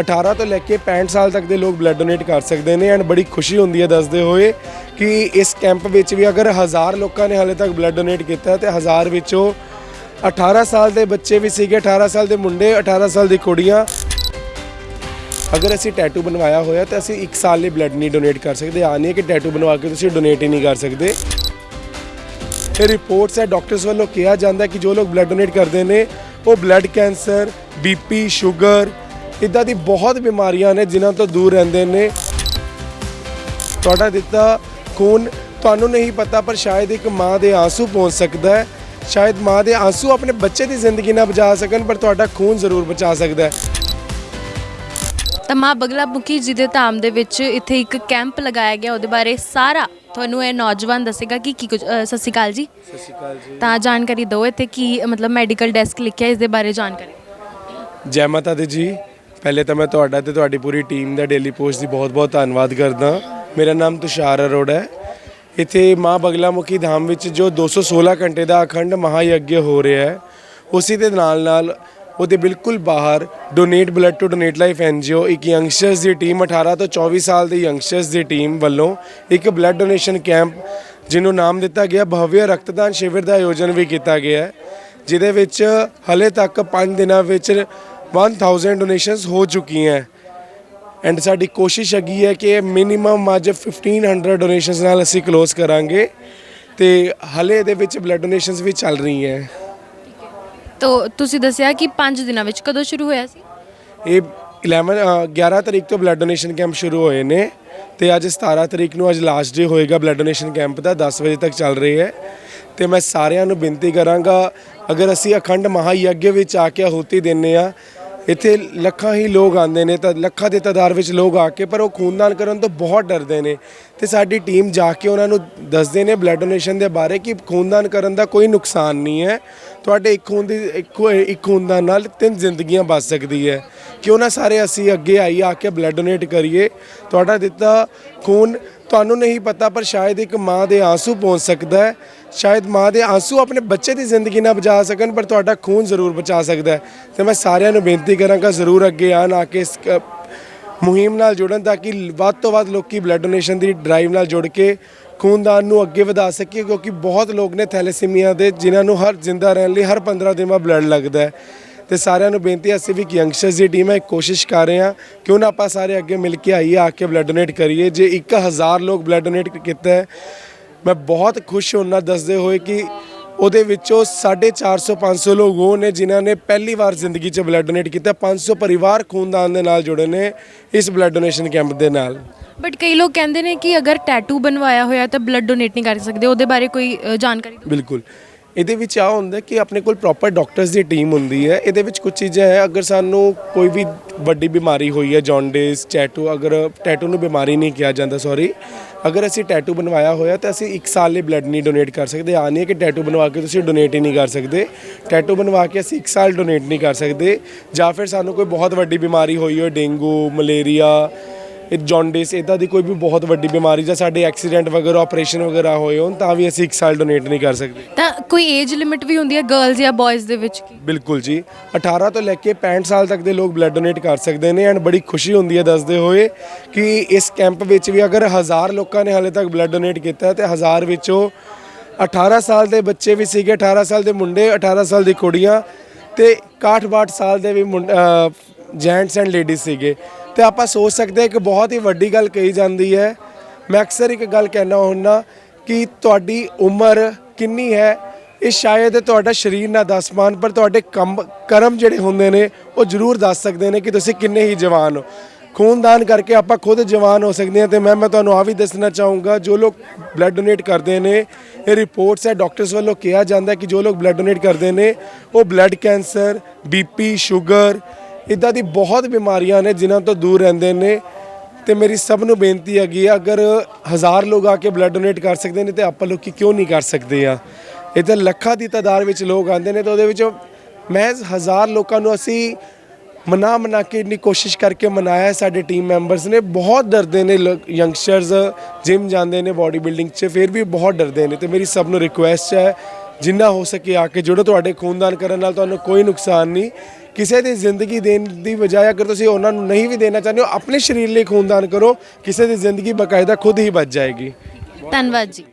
18 ਤੋਂ ਲੈ ਕੇ 65 ਸਾਲ ਤੱਕ ਦੇ ਲੋਕ ਬਲੱਡ ਡੋਨੇਟ ਕਰ ਸਕਦੇ ਨੇ ਐਂਡ ਬੜੀ ਖੁਸ਼ੀ ਹੁੰਦੀ ਹੈ ਦੱਸਦੇ ਹੋਏ ਕਿ ਇਸ ਕੈਂਪ ਵਿੱਚ ਵੀ ਅਗਰ ਹਜ਼ਾਰ ਲੋਕਾਂ ਨੇ ਹਾਲੇ ਤੱਕ ਬਲੱਡ ਡੋਨੇਟ ਕੀਤਾ ਹੈ ਤੇ 1000 ਵਿੱਚੋਂ 18 ਸਾਲ ਦੇ ਬੱਚੇ ਵੀ ਸੀਗੇ 18 ਸਾਲ ਦੇ ਮੁੰਡੇ 18 ਸਾਲ ਦੀ ਕੁੜੀਆਂ। ਅਗਰ ਅਸੀਂ ਟੈਟੂ ਬਣਵਾਇਆ ਹੋਇਆ ਤਾਂ ਅਸੀਂ 1 ਸਾਲ ਲਈ ਬਲੱਡ ਨਹੀਂ ਡੋਨੇਟ ਕਰ ਸਕਦੇ। ਆ ਨਹੀਂ ਕਿ ਟੈਟੂ ਬਣਵਾ ਕੇ ਤੁਸੀਂ ਡੋਨੇਟ ਹੀ ਨਹੀਂ ਕਰ ਸਕਦੇ। ਇਹ ਰਿਪੋਰਟਸ ਹੈ ਡਾਕਟਰਸ ਵੱਲੋਂ ਕਿਹਾ ਜਾਂਦਾ ਕਿ ਜੋ ਲੋਕ ਬਲੱਡ ਡੋਨੇਟ ਕਰਦੇ ਨੇ, ਉਹ ਬਲੱਡ ਕੈਂਸਰ ਬੀਪੀ ਸ਼ੂਗਰ ਇਦਾਂ ਦੀ ਬਹੁਤ ਬਿਮਾਰੀਆਂ ਨੇ ਜਿਨ੍ਹਾਂ ਤੋਂ ਦੂਰ ਰਹਿੰਦੇ ਨੇ। ਤੁਹਾਡਾ ਦਿੱਤਾ ਖੂਨ ਤੁਹਾਨੂੰ ਨਹੀਂ ਪਤਾ ਪਰ ਸ਼ਾਇਦ ਇੱਕ ਮਾਂ ਦੇ ਆਂਸੂ ਪਹੁੰਚ ਸਕਦਾ ਹੈ। ਸ਼ਾਇਦ ਮਾਂ ਦੇ ਆਂਸੂ ਆਪਣੇ ਬੱਚੇ ਦੀ ਜ਼ਿੰਦਗੀ ਨਾ ਬਚਾ ਸਕਣ ਪਰ ਤੁਹਾਡਾ ਖੂਨ ਜ਼ਰੂਰ ਬਚਾ ਸਕਦਾ ਹੈ। ਤਾਂ ਮਾਂ ਬਗਲਾ ਮੁਖੀ ਜੀ ਦੇ ਧਾਮ ਦੇ ਵਿੱਚ ਇੱਥੇ ਇੱਕ ਕੈਂਪ ਲਗਾਇਆ ਗਿਆ ਉਹਦੇ ਬਾਰੇ ਸਾਰਾ ਤੁਹਾਨੂੰ ਇਹ ਨੌਜਵਾਨ ਦੱਸੇਗਾ ਕਿ ਕੀ ਕੁਝ ਅ, ਸਤਿ ਸ਼੍ਰੀ ਅਕਾਲ ਜੀ। ਸਤਿ ਸ਼੍ਰੀ ਅਕਾਲ ਜੀ। ਤਾਂ ਜਾਣਕਾਰੀ ਦਿਓ ਇੱਥੇ ਕੀ ਮਤਲਬ ਮੈਡੀਕਲ ਡੈਸਕ ਲਿਖਿਆ ਇਸ ਦੇ ਬਾਰੇ ਜਾਣਕਾਰੀ। ਜੈ ਮਾਤਾ ਦੀ ਜੀ ਪਹਿਲੇ ਤਾਂ ਮੈਂ ਤੁਹਾਡਾ ਤੇ ਤੁਹਾਡੀ ਪੂਰੀ ਟੀਮ ਦਾ ਡੇਲੀ ਪੋਸਟ ਦੀ ਬਹੁਤ-ਬਹੁਤ ਧੰਨਵਾਦ ਕਰਦਾ। ਮੇਰਾ ਨਾਮ ਤੁਸ਼ਾਰ ਅਰੋੜਾ ਹੈ। ਇੱਥੇ ਮਾਂ ਬਗਲਾਮੁਖੀ ਧਾਮ ਵਿੱਚ ਜੋ 216 ਘੰਟੇ ਦਾ ਅਖੰਡ ਮਹਾਯੱਗ ਹੋ ਰਿਹਾ ਹੈ, ਉਸੇ ਦੇ ਨਾਲ-ਨਾਲ ਉਹਦੇ ਬਿਲਕੁਲ ਬਾਹਰ donate blood to donate life NGO ਇੱਕ ਯੰਗਸਟਰਸ ਦੀ ਟੀਮ 18 ਤੋਂ 24 ਸਾਲ ਦੇ ਯੰਗਸਟਰਸ ਦੀ ਟੀਮ ਵੱਲੋਂ ਇੱਕ ਬਲੱਡ ਡੋਨੇਸ਼ਨ ਕੈਂਪ ਜਿਹਨੂੰ ਨਾਮ ਦਿੱਤਾ ਗਿਆ, ਭਵਯ ਰਕਤਦਾਨ ਸ਼ਿਵਰ ਦਾ ਆਯੋਜਨ ਵੀ ਕੀਤਾ ਗਿਆ ਹੈ, ਜਿਹਦੇ ਵਿੱਚ ਹਲੇ ਤੱਕ 5 ਦਿਨਾਂ ਵਿੱਚ 1000 ਡੋਨੇਸ਼ਨਸ ਹੋ ਚੁੱਕੀਆਂ ਐਂਡ ਸਾਡੀ ਕੋਸ਼ਿਸ਼ ਹੈਗੀ ਹੈ ਕਿ ਮਿਨੀਮਮ ਅੱਜ 1500 ਡੋਨੇਸ਼ਨਸ ਨਾਲ ਅਸੀਂ ਕਲੋਜ਼ ਕਰਾਂਗੇ। ਤੇ ਹਲੇ ਇਹਦੇ ਵਿੱਚ ਬਲੱਡ ਡੋਨੇਸ਼ਨਸ ਵੀ ਚੱਲ ਰਹੀਆਂ ਹੈ। ਤੋ ਤੁਸੀਂ ਦੱਸਿਆ ਕਿ 5 ਦਿਨਾਂ ਵਿੱਚ ਕਦੋਂ ਸ਼ੁਰੂ ਹੋਇਆ ਸੀ? ਇਹ 11 ਅ, 11 ਤਰੀਕ ਤੋਂ ਬਲੱਡ ਡੋਨੇਸ਼ਨ ਕੈਂਪ ਸ਼ੁਰੂ ਹੋਏ ਨੇ। ਤੇ ਅੱਜ 17 ਤਰੀਕ ਨੂੰ ਅੱਜ ਲਾਸਟ ਡੇ ਹੋਏਗਾ ਬਲੱਡ ਡੋਨੇਸ਼ਨ ਕੈਂਪ ਦਾ 10 ਵਜੇ ਤੱਕ ਚੱਲ ਰਹੀ ਹੈ। ਤੇ ਮੈਂ ਸਾਰਿਆਂ ਨੂੰ ਬੇਨਤੀ ਕਰਾਂਗਾ ਅਗਰ ਅਸੀਂ ਅਖੰਡ ਮਹਾਯੱਗ ਵਿੱਚ ਆ ਕੇ ਆਹੂਤੀ ਦਿੰਨੇ ਆ ਇੱਥੇ ਲੱਖਾਂ ਹੀ ਲੋਕ ਆਉਂਦੇ ਨੇ ਤਾਂ ਲੱਖਾਂ ਦੇ ਤਾਦਾਦ ਵਿੱਚ ਲੋਕ ਆ ਕੇ, ਪਰ ਉਹ ਖੂਨਦਾਨ ਕਰਨ ਤੋਂ ਬਹੁਤ ਡਰਦੇ ਨੇ। ਤੇ ਸਾਡੀ ਟੀਮ ਜਾ ਕੇ ਉਹਨਾਂ ਨੂੰ ਦੱਸਦੇ ਨੇ ਬਲੱਡ ਡੋਨੇਸ਼ਨ ਦੇ ਬਾਰੇ ਕਿ ਖੂਨਦਾਨ ਕਰਨ ਦਾ ਕੋਈ ਨੁਕਸਾਨ ਨਹੀਂ ਹੈ। ਤੁਹਾਡੇ ਇੱਕ ਖੂਨ ਦੀ, ਇੱਕ ਇੱਕ ਖੂਨਦਾਨ ਨਾਲ ਤਿੰਨ ਜ਼ਿੰਦਗੀਆਂ ਬਚ ਸਕਦੀ ਹੈ। ਕਿਉਂ ਨਾ ਸਾਰੇ ਅਸੀਂ ਅੱਗੇ ਆਈ, ਆ ਕੇ ਬਲੱਡ ਡੋਨੇਟ ਕਰੀਏ। ਤੁਹਾਡਾ ਦਿੱਤਾ ਖੂਨ ਤੁਹਾਨੂੰ ਨਹੀਂ ਪਤਾ, ਪਰ ਸ਼ਾਇਦ ਇੱਕ ਮਾਂ ਦੇ ਆਂਸੂ ਪਹੁੰਚ ਸਕਦਾ ਹੈ। ਸ਼ਾਇਦ ਮਾਂ ਦੇ ਆਂਸੂ ਆਪਣੇ ਬੱਚੇ ਦੀ ਜ਼ਿੰਦਗੀ ਨਾ ਬਚਾ ਸਕਣ, ਪਰ ਤੁਹਾਡਾ ਖੂਨ ਜ਼ਰੂਰ ਬਚਾ ਸਕਦਾ ਹੈ। ਤੇ ਮੈਂ ਸਾਰਿਆਂ ਨੂੰ ਬੇਨਤੀ ਕਰਾਂਗਾ ਜ਼ਰੂਰ ਅੱਗੇ ਆਣ ਆ ਕੇ ਇਸ ਕ- ਮੁਹਿੰਮ ਨਾਲ ਜੁੜਨ ਤਾਂ ਕਿ ਵੱਧ ਤੋਂ ਵੱਧ ਲੋਕੀ ਬਲੱਡ ਡੋਨੇਸ਼ਨ ਦੀ ਡਰਾਈਵ ਨਾਲ ਜੁੜ ਕੇ ਖੂਨਦਾਨ ਨੂੰ ਅੱਗੇ ਵਧਾ ਸਕੀਏ, ਕਿਉਂਕਿ ਬਹੁਤ ਲੋਕ ਨੇ ਥੈਲੇਸੀਮੀਆ ਦੇ, ਜਿਨ੍ਹਾਂ ਨੂੰ ਹਰ ਜ਼ਿੰਦਾ ਰਹਿਣ ਲਈ ਹਰ 15 ਦਿਨ ਬਾਅਦ ਬਲੱਡ ਲੱਗਦਾ ਹੈ। ਤੇ ਸਾਰਿਆਂ ਨੂੰ ਬੇਨਤੀ ਹੈ, ਅਸੀਂ ਵੀ ਇੱਕ ਯੰਗਸਟਰਸ ਦੀ ਟੀਮ ਹੈ, ਇੱਕ ਕੋਸ਼ਿਸ਼ ਕਰ ਰਹੇ ਹਾਂ, ਕਿਉਂ ਨਾ ਆਪਾਂ ਸਾਰੇ ਅੱਗੇ ਮਿਲ ਕੇ ਆਈਏ, ਆ ਕੇ ਬਲੱਡ ਡੋਨੇਟ ਕਰੀਏ। ਜੇ 1000 ਲੋਕ ਬਲੱਡ ਡੋਨੇਟ ਕੀਤਾ ਹੈ ਮੈਂ ਬਹੁਤ ਖੁਸ਼ ਹੋਣਾ ਦੱਸਦੇ ਹੋਏ ਕਿ ਉਹਦੇ ਵਿੱਚੋਂ 450 500 ਲੋਕ ਉਹ ਨੇ ਜਿਨ੍ਹਾਂ ਨੇ ਪਹਿਲੀ ਵਾਰ ਜ਼ਿੰਦਗੀ 'ਚ ਬਲੱਡ ਡੋਨੇਟ ਕੀਤਾ। 500 ਪਰਿਵਾਰ ਖੂਨਦਾਨ ਦੇ ਨਾਲ ਜੁੜੇ ਨੇ ਇਸ ਬਲੱਡ ਡੋਨੇਸ਼ਨ ਕੈਂਪ ਦੇ ਨਾਲ। ਬਟ ਕਈ ਲੋਕ ਕਹਿੰਦੇ ਨੇ ਕਿ ਅਗਰ ਟੈਟੂ ਬਣਵਾਇਆ ਹੋਇਆ ਤਾਂ ਬਲੱਡ ਡੋਨੇਟ ਨਹੀਂ ਕਰ ਸਕਦੇ। ਉਹਦੇ ਬਾਰੇ ਕੋਈ ਜਾਣਕਾਰੀ ਦਿਓ। ਬਿਲਕੁਲ। ਇਹਦੇ ਵਿੱਚ ਆ ਹੁੰਦਾ ਕਿ ਆਪਣੇ ਕੋਲ ਪ੍ਰੋਪਰ ਡਾਕਟਰਸ ਦੀ ਟੀਮ ਹੁੰਦੀ ਹੈ। ਇਹਦੇ ਵਿੱਚ ਕੁਝ ਚੀਜ਼ਾਂ ਹੈ। ਅਗਰ ਸਾਨੂੰ ਕੋਈ ਵੀ ਵੱਡੀ ਬਿਮਾਰੀ ਹੋਈ ਹੈ ਜੌਂਡਿਸ ਟੈਟੂ ਅਗਰ ਟੈਟੂ ਨੂੰ ਬਿਮਾਰੀ ਨਹੀਂ ਕਿਹਾ ਜਾਂਦਾ ਸੌਰੀ ਅਗਰ ਅਸੀਂ ਟੈਟੂ ਬਣਵਾਇਆ ਹੋਇਆ ਤਾਂ ਅਸੀਂ 1 ਸਾਲ ਲਈ ਬਲੱਡ ਨਹੀਂ ਡੋਨੇਟ ਕਰ ਸਕਦੇ। ਆ ਨਹੀਂ ਹੈ ਕਿ ਟੈਟੂ ਬਣਵਾ ਕੇ ਤੁਸੀਂ ਡੋਨੇਟ ਹੀ ਨਹੀਂ ਕਰ ਸਕਦੇ। ਟੈਟੂ ਬਣਵਾ ਕੇ ਅਸੀਂ 1 ਸਾਲ ਡੋਨੇਟ ਨਹੀਂ ਕਰ ਸਕਦੇ। ਜਾਂ ਫਿਰ ਸਾਨੂੰ ਕੋਈ ਬਹੁਤ ਵੱਡੀ ਬਿਮਾਰੀ ਹੋਈ ਹੋਏ ਡੇਂਗੂ, ਮਲੇਰੀਆ ਇਹ ਜੌਂਡਿਸ ਇਦਾਂ ਦੀ ਕੋਈ ਵੀ ਬਹੁਤ ਵੱਡੀ ਬਿਮਾਰੀ ਜਾਂ ਸਾਡੇ ਐਕਸੀਡੈਂਟ ਵਗੈਰਾ ਆਪਰੇਸ਼ਨ ਵਗੈਰਾ ਹੋਏ ਹੋਣ ਤਾਂ ਵੀ ਅਸੀਂ 1 ਸਾਲ ਡੋਨੇਟ ਨਹੀਂ ਕਰ ਸਕਦੇ। ਤਾਂ ਕੋਈ ਏਜ ਲਿਮਿਟ ਵੀ ਹੁੰਦੀ ਹੈ ਗਰਲਸ ਜਾਂ ਬॉयਜ਼ ਦੇ ਵਿੱਚ ਕੀ? ਬਿਲਕੁਲ ਜੀ। 18 ਤੋਂ ਲੈ ਕੇ 65 ਸਾਲ ਤੱਕ ਦੇ ਲੋਕ ਬਲੱਡ ਡੋਨੇਟ ਕਰ ਸਕਦੇ ਨੇ ਐਂਡ ਬੜੀ ਖੁਸ਼ੀ ਹੁੰਦੀ ਹੈ ਦੱਸਦੇ ਹੋਏ ਕਿ ਇਸ ਕੈਂਪ ਵਿੱਚ ਵੀ ਅਗਰ 1000 ਲੋਕਾਂ ਨੇ ਹਾਲੇ ਤੱਕ ਬਲੱਡ ਡੋਨੇਟ ਕੀਤਾ ਹੈ ਤੇ 1000 ਵਿੱਚੋਂ 18 ਸਾਲ ਦੇ ਬੱਚੇ ਵੀ ਸੀਗੇ 18 ਸਾਲ ਦੇ ਮੁੰਡੇ 18 ਸਾਲ ਦੀ ਕੁੜੀਆਂ ਤੇ 61 ਸਾਲ ਦੇ ਵੀ ਜੈਂਟਸ ਐਂਡ ਲੇਡੀਜ਼ ਸੀਗੇ। ਤੇ ਆਪਾਂ ਸੋਚ ਸਕਦੇ ਹਾਂ ਕਿ ਬਹੁਤ ਹੀ ਵੱਡੀ ਗੱਲ ਕਹੀ ਜਾਂਦੀ ਹੈ। ਮੈਂ ਅਕਸਰ ਇੱਕ ਗੱਲ ਕਹਿਣਾ ਹੁੰਦਾ ਕਿ ਤੁਹਾਡੀ ਉਮਰ ਕਿੰਨੀ ਹੈ, ਇਹ ਸ਼ਾਇਦ ਤੁਹਾਡਾ ਸਰੀਰ ਨਾ ਦੱਸ ਪਾਉਣ, ਪਰ ਤੁਹਾਡੇ ਕੰਮ, ਕਰਮ ਜਿਹੜੇ ਹੁੰਦੇ ਨੇ, ਉਹ ਜ਼ਰੂਰ ਦੱਸ ਸਕਦੇ ਨੇ ਕਿ ਤੁਸੀਂ ਕਿੰਨੇ ਹੀ ਜਵਾਨ ਹੋ। ਖੂਨਦਾਨ ਕਰਕੇ ਆਪਾਂ ਖੁਦ ਜਵਾਨ ਹੋ ਸਕਦੇ ਹਾਂ ਤੇ ਮੈਂ ਮੈਂ ਤੁਹਾਨੂੰ ਆ ਵੀ ਦੱਸਣਾ ਚਾਹੂੰਗਾ, ਜੋ ਲੋਕ ਬਲੱਡ ਡੋਨੇਟ ਕਰਦੇ ਨੇ, ਇਹ ਰਿਪੋਰਟਸ ਹੈ ਡਾਕਟਰਸ ਵੱਲੋਂ ਕਿਹਾ ਜਾਂਦਾ ਕਿ ਜੋ ਲੋਕ ਬਲੱਡ ਡੋਨੇਟ ਕਰਦੇ ਨੇ, ਉਹ ਬਲੱਡ ਕੈਂਸਰ ਬੀਪੀ ਸ਼ੂਗਰ ਇਦਾਂ ਦੀ ਬਹੁਤ ਬਿਮਾਰੀਆਂ ਨੇ ਜਿਨ੍ਹਾਂ ਤੋਂ ਦੂਰ ਰਹਿੰਦੇ ਨੇ। ਤੇ ਮੇਰੀ ਸਭ ਨੂੰ ਬੇਨਤੀ ਹੈਗੀ ਹੈ ਅਗਰ ਹਜ਼ਾਰ ਲੋਕ ਆ ਕੇ ਬਲੱਡ ਡੋਨੇਟ ਕਰ ਸਕਦੇ ਨੇ ਤੇ ਆਪਾਂ ਲੋਕੀ ਕਿਉਂ ਨਹੀਂ ਕਰ ਸਕਦੇ ਆ? ਇਹ ਲੱਖਾਂ ਦੀ ਤਾਦਾਦ ਵਿੱਚ ਲੋਕ ਆਉਂਦੇ ਨੇ ਤਾਂ ਉਹਦੇ ਵਿੱਚ ਮਹਿਜ਼ ਹਜ਼ਾਰ ਲੋਕਾਂ ਨੂੰ ਅਸੀਂ ਮਨਾ ਮਨਾ ਕੇ ਇੰਨੀ ਕੋਸ਼ਿਸ਼ ਕਰਕੇ ਮਨਾਇਆ ਸਾਡੇ ਟੀਮ ਮੈਂਬਰਸ ਨੇ। ਬਹੁਤ ਡਰਦੇ ਨੇ ਯੰਗਸਟਰਸ ਜਿਮ ਜਾਂਦੇ ਨੇ ਬਾਡੀ ਬਿਲਡਿੰਗ 'ਚ, ਫਿਰ ਵੀ ਬਹੁਤ ਡਰਦੇ ਨੇ। ਤੇ ਮੇਰੀ ਸਭ ਨੂੰ ਰਿਕੁਐਸਟ ਹੈ, ਜਿੰਨਾ ਹੋ ਸਕੇ ਆ ਕੇ ਜੁੜੋ ਤੁਹਾਡੇ ਖੂਨਦਾਨ ਕਰਨ ਨਾਲ ਤੁਹਾਨੂੰ ਕੋਈ ਨੁਕਸਾਨ ਨਹੀਂ ਕਿਸੇ ਦੀ ਜ਼ਿੰਦਗੀ ਦੇਣ ਦੀ ਬਜਾਏ ਅਗਰ ਤੁਸੀਂ ਉਹਨਾਂ ਨੂੰ ਨਹੀਂ ਵੀ ਦੇਣਾ ਚਾਹੁੰਦੇ ਹੋ, ਆਪਣੇ ਸਰੀਰ ਲਈ ਖੂਨਦਾਨ ਕਰੋ, ਕਿਸੇ ਦੀ ਜ਼ਿੰਦਗੀ ਬਕਾਇਦਾ ਖੁਦ ਹੀ ਬਚ ਜਾਏਗੀ। ਧੰਨਵਾਦ ਜੀ।